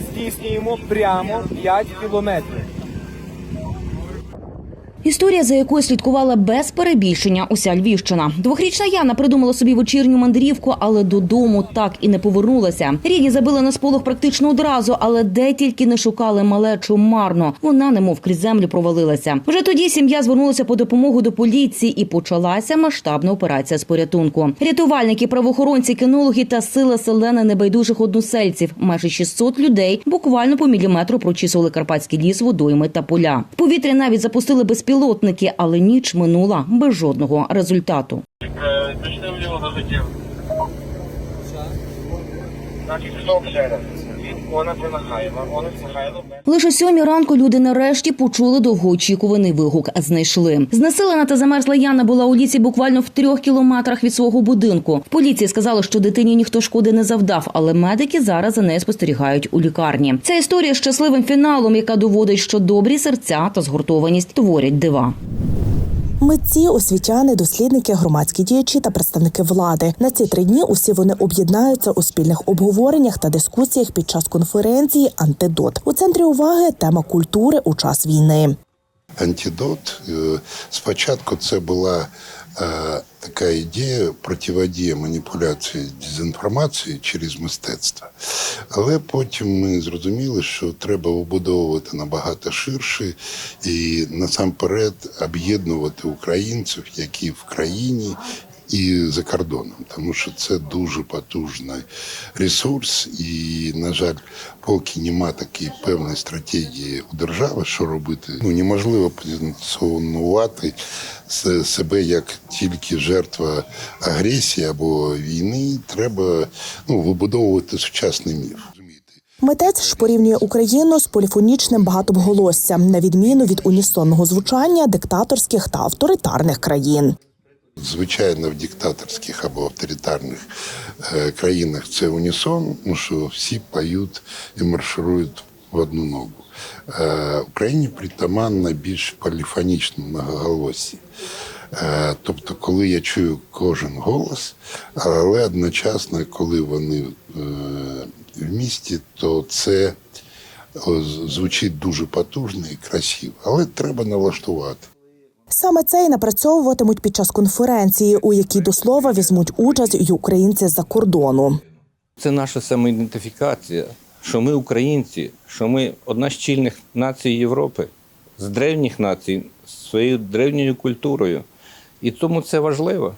здійснюємо прямо 5 кілометрів. Історія, за якою слідкувала без перебільшення уся Львівщина. Двохрічна Яна придумала собі вечірню мандрівку, але додому так і не повернулася. Рідні забили на сполох практично одразу, але де тільки не шукали малечу марно. Вона немов крізь землю провалилася. Вже тоді сім'я звернулася по допомогу до поліції і почалася масштабна операція з порятунку. Рятувальники, правоохоронці, кінологи та сила селени небайдужих односельців. Майже 600 людей буквально по міліметру прочісували карпатський ліс, водойми та поля. В повітря навіть запустили безпілотники, але ніч минула без жодного результату. Е, Почнемо в нього залетів. Значить, знов ще раз. Він понад Михайло, понад Михайло. Лише о сьомій ранку люди нарешті почули довгоочікуваний вигук. Знайшли. Знесилена та замерзла Яна була у лісі буквально в трьох кілометрах від свого будинку. В поліції сказали, що дитині ніхто шкоди не завдав, але медики зараз за нею спостерігають у лікарні. Ця історія з щасливим фіналом, яка доводить, що добрі серця та згуртованість творять дива. Митці, освітяни, дослідники, громадські діячі та представники влади на ці три дні усі вони об'єднаються у спільних обговореннях та дискусіях під час конференції Антидот у центрі уваги тема культури у час війни. антидот. Е, Спочатку це була е, така ідея противодія маніпуляції дезінформації через мистецтво. Але потім ми зрозуміли, що треба вибудовувати набагато ширше і насамперед об'єднувати українців, які в країні. І за кордоном, тому що це дуже потужний ресурс, і на жаль, поки нема такої певної стратегії у держави, що робити, ну неможливо позиціонувати се- себе як тільки жертва агресії або війни. Треба ну вибудовувати сучасний міф. Митець ж порівнює Україну з поліфонічним багатоголоссям, на відміну від унісонного звучання диктаторських та авторитарних країн. Звичайно, в диктаторських або авторитарних е, країнах це унісон, ну що всі поють і марширують в одну ногу. Е, Україні притаманна більш поліфонічне многоголосі. Е, тобто, коли я чую кожен голос, але одночасно, коли вони в місті, то це звучить дуже потужно і красиво, але треба налаштувати. Саме це і напрацьовуватимуть під час конференції, у якій до слова візьмуть участь і українці з-за кордону. Це наша самоідентифікація, що ми українці, що ми одна з чільних націй Європи, з древніх націй, з своєю древньою культурою. І тому це важливо.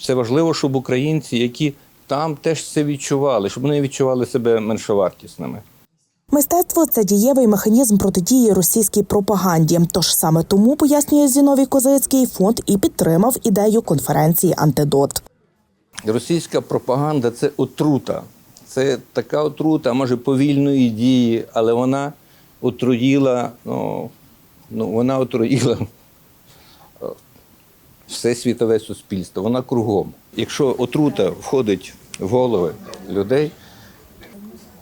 Це важливо, щоб українці, які там теж це відчували, щоб вони відчували себе меншовартісними. Мистецтво це дієвий механізм протидії російській пропаганді. Тож саме тому пояснює Зіновій Козицький фонд і підтримав ідею конференції Антидот. Російська пропаганда це отрута. Це така отрута, може, повільної дії, але вона отруїла, ну, ну вона отруїла е, все світове суспільство. Вона кругом. Якщо отрута входить в голови людей,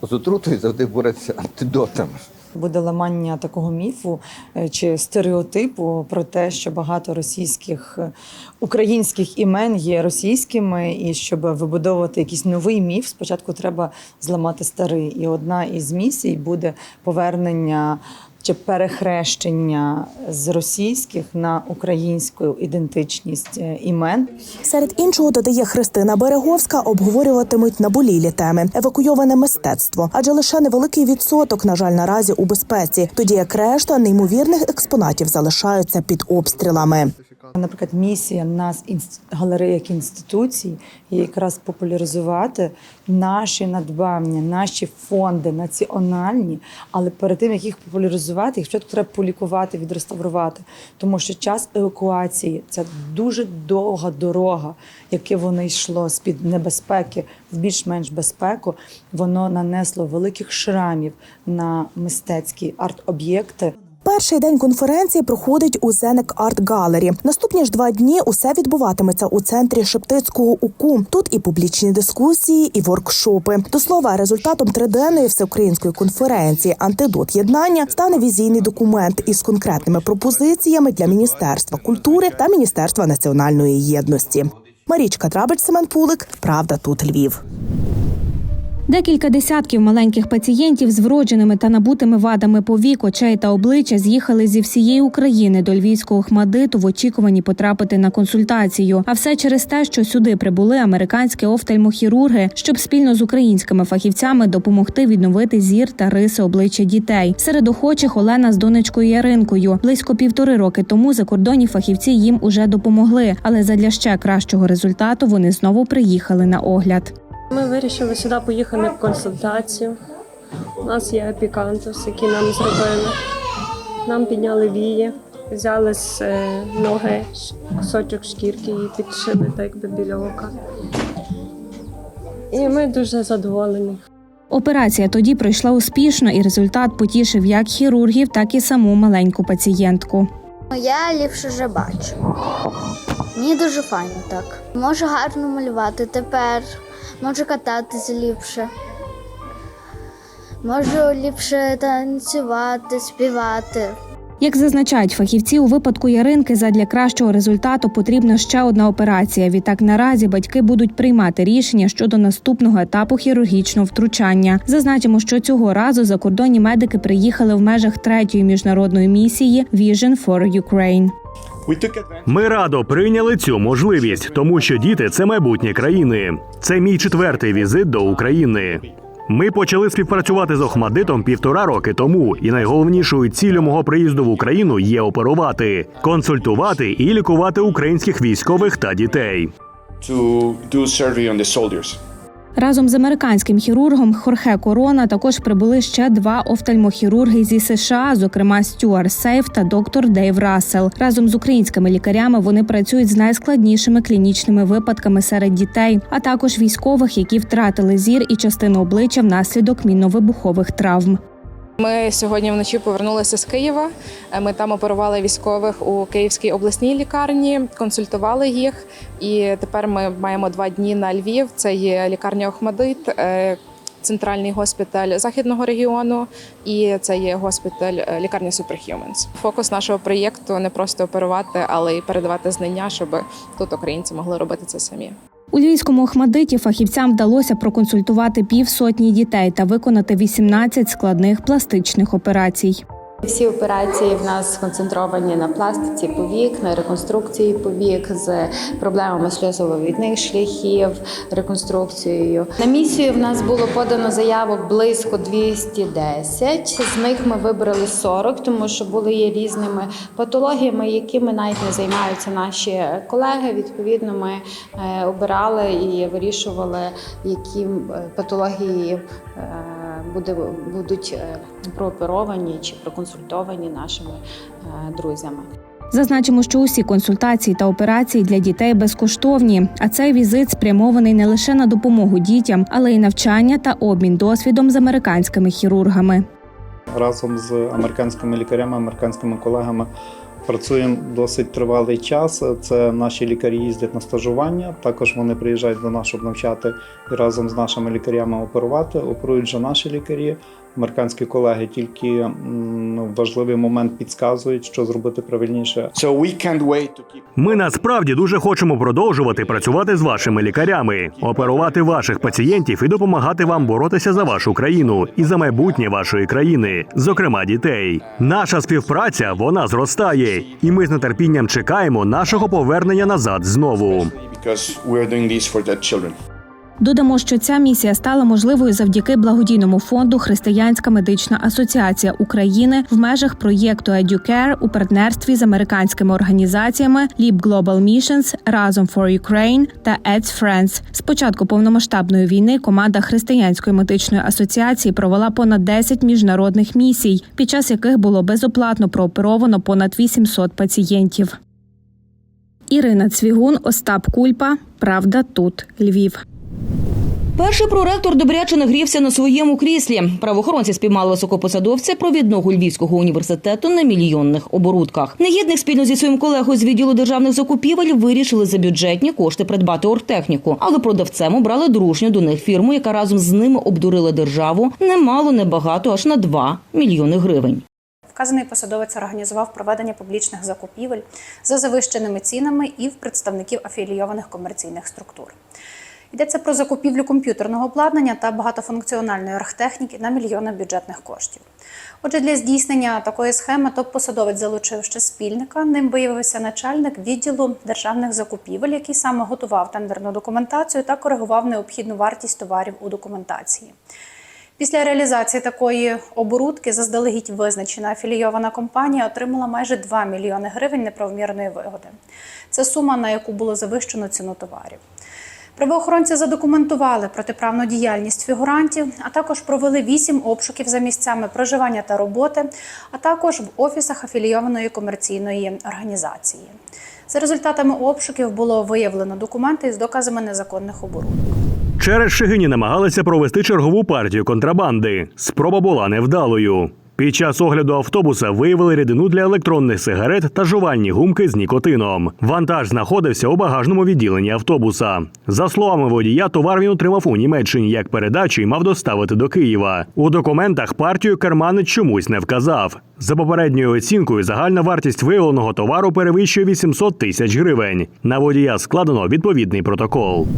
з отрутою завжди бореться антидотами. Буде ламання такого міфу е, чи стереотипу про те, що багато російських е, українських імен є російськими, і щоб вибудовувати якийсь новий міф, спочатку треба зламати старий. І одна із місій буде повернення чи перехрещення з російських на українську ідентичність е, імен. Серед іншого додає Христина Береговська, обговорюватимуть наболілі теми евакуйоване мистецтво, адже лише невеликий відсоток, на жаль, наразі у безпеці, тоді як решта неймовірних експонатів залишаються під обстрілами. Наприклад, місія нас галереї як інституцій є якраз популяризувати наші надбання, наші фонди національні, але перед тим як їх популяризувати, їх спочатку треба полікувати, відреставрувати. Тому що час евакуації це дуже довга дорога, яке воно йшло з під небезпеки в більш-менш безпеку. Воно нанесло великих шрамів на мистецькі арт-об'єкти. Перший день конференції проходить у Зенек Арт Галері. Наступні ж два дні усе відбуватиметься у центрі Шептицького УКУ. Тут і публічні дискусії, і воркшопи. До слова, результатом триденної всеукраїнської конференції Антидот єднання стане візійний документ із конкретними пропозиціями для Міністерства культури та Міністерства національної єдності. Марічка Драбич, Семен Пулик. Правда, тут Львів. Декілька десятків маленьких пацієнтів з вродженими та набутими вадами повік, очей та обличчя з'їхали зі всієї України до львівського хмадиту в очікуванні потрапити на консультацію. А все через те, що сюди прибули американські офтальмохірурги, щоб спільно з українськими фахівцями допомогти відновити зір та риси обличчя дітей. Серед охочих Олена з донечкою Яринкою. Близько півтори роки тому закордонні фахівці їм уже допомогли, але задля ще кращого результату вони знову приїхали на огляд. Ми вирішили сюди поїхати на консультацію. У нас є епікантус, який нам зробили. Нам підняли вії, взяли з е, ноги кусочок шкірки і підшили так якби біля ока. І ми дуже задоволені. Операція тоді пройшла успішно, і результат потішив як хірургів, так і саму маленьку пацієнтку. Я ліпше вже бачу. Мені дуже файно так. Можу гарно малювати тепер, можу кататися ліпше. Можу ліпше танцювати, співати. Як зазначають фахівці, у випадку Яринки задля кращого результату потрібна ще одна операція. Відтак наразі батьки будуть приймати рішення щодо наступного етапу хірургічного втручання. Зазначимо, що цього разу закордонні медики приїхали в межах третьої міжнародної місії Vision for Ukraine. Ми радо прийняли цю можливість, тому що діти це майбутнє країни. Це мій четвертий візит до України. Ми почали співпрацювати з Охмадитом півтора роки тому, і найголовнішою ціллю мого приїзду в Україну є оперувати, консультувати і лікувати українських військових та дітей. To do surgery on the soldiers. Разом з американським хірургом Хорхе Корона також прибули ще два офтальмохірурги зі США, зокрема Стюар Сейф та доктор Дейв Рассел. Разом з українськими лікарями вони працюють з найскладнішими клінічними випадками серед дітей, а також військових, які втратили зір і частину обличчя внаслідок мінно-вибухових травм. Ми сьогодні вночі повернулися з Києва. Е, Ми там оперували військових у Київській обласній лікарні, консультували їх. І тепер ми маємо два дні на Львів. Це є лікарня Охмадит, е, центральний госпіталь західного регіону, і це є госпіталь е, лікарня Superhumans. Фокус нашого проєкту не просто оперувати, але й передавати знання, щоб тут українці могли робити це самі. У львівському Охмадиті фахівцям вдалося проконсультувати півсотні дітей та виконати 18 складних пластичних операцій. Всі операції в нас сконцентровані на пластиці повік, на реконструкції повік з проблемами сльозововідних шляхів, реконструкцією. На місію в нас було подано заявок близько 210. З них ми вибрали 40, тому що були є різними патологіями, якими навіть не займаються наші колеги. Відповідно, ми е, обирали і вирішували, які е, патології е, буде, будуть е, прооперовані чи проконсультовані нашими е, друзями. Зазначимо, що усі консультації та операції для дітей безкоштовні. А цей візит спрямований не лише на допомогу дітям, але й навчання та обмін досвідом з американськими хірургами. разом з американськими лікарями, американськими колегами працюємо досить тривалий час. Це наші лікарі їздять на стажування. Також вони приїжджають до нас, щоб навчати і разом з нашими лікарями оперувати. Оперують вже наші лікарі. Американські колеги тільки в важливий момент підказують, що зробити правильніше. We Ми насправді дуже хочемо продовжувати працювати з вашими лікарями, оперувати ваших пацієнтів і допомагати вам боротися за вашу країну і за майбутнє вашої країни, зокрема дітей. Наша співпраця вона зростає, і ми з нетерпінням чекаємо нашого повернення назад знову. because we're doing this for the children. Додамо, що ця місія стала можливою завдяки благодійному фонду Християнська медична асоціація України в межах проєкту EduCare у партнерстві з американськими організаціями Leap Global Missions, Разом for Ukraine та Eds Friends. З початку повномасштабної війни команда Християнської медичної асоціації провела понад 10 міжнародних місій, під час яких було безоплатно прооперовано понад 800 пацієнтів. Ірина Цвігун, Остап Кульпа. Правда, тут Львів. Перший проректор добряче нагрівся на своєму кріслі. Правоохоронці спіймали високопосадовця провідного Львівського університету на мільйонних оборудках. Негідник спільно зі своїм колегою з відділу державних закупівель вирішили за бюджетні кошти придбати оргтехніку, але продавцем обрали дружню до них фірму, яка разом з ними обдурила державу немало, небагато, аж на 2 мільйони гривень. Вказаний посадовець організував проведення публічних закупівель за завищеними цінами і в представників афілійованих комерційних структур. Йдеться про закупівлю комп'ютерного обладнання та багатофункціональної оргтехніки на мільйони бюджетних коштів. Отже, для здійснення такої схеми топ-посадовець залучив ще спільника. Ним виявився начальник відділу державних закупівель, який саме готував тендерну документацію та коригував необхідну вартість товарів у документації. Після реалізації такої оборудки заздалегідь визначена афілійована компанія отримала майже 2 мільйони гривень неправомірної вигоди. Це сума, на яку було завищено ціну товарів. Правоохоронці задокументували протиправну діяльність фігурантів, а також провели вісім обшуків за місцями проживання та роботи, а також в офісах афілійованої комерційної організації. За результатами обшуків було виявлено документи з доказами незаконних оборудок. Через Шигині намагалися провести чергову партію контрабанди. Спроба була невдалою. Під час огляду автобуса виявили рідину для електронних сигарет та жувальні гумки з нікотином. Вантаж знаходився у багажному відділенні автобуса. За словами водія, товар він отримав у Німеччині як передачу і мав доставити до Києва. У документах партію керманець чомусь не вказав. За попередньою оцінкою, загальна вартість виявленого товару перевищує 800 тисяч гривень. На водія складено відповідний протокол.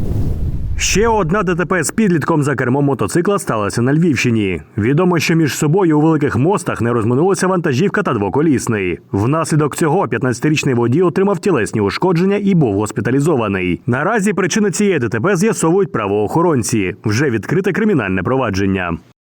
Ще одна ДТП з підлітком за кермом мотоцикла сталася на Львівщині. Відомо, що між собою у великих мостах не розминулися вантажівка та двоколісний. Внаслідок цього 15-річний водій отримав тілесні ушкодження і був госпіталізований. Наразі причини цієї ДТП з'ясовують правоохоронці. Вже відкрите кримінальне провадження.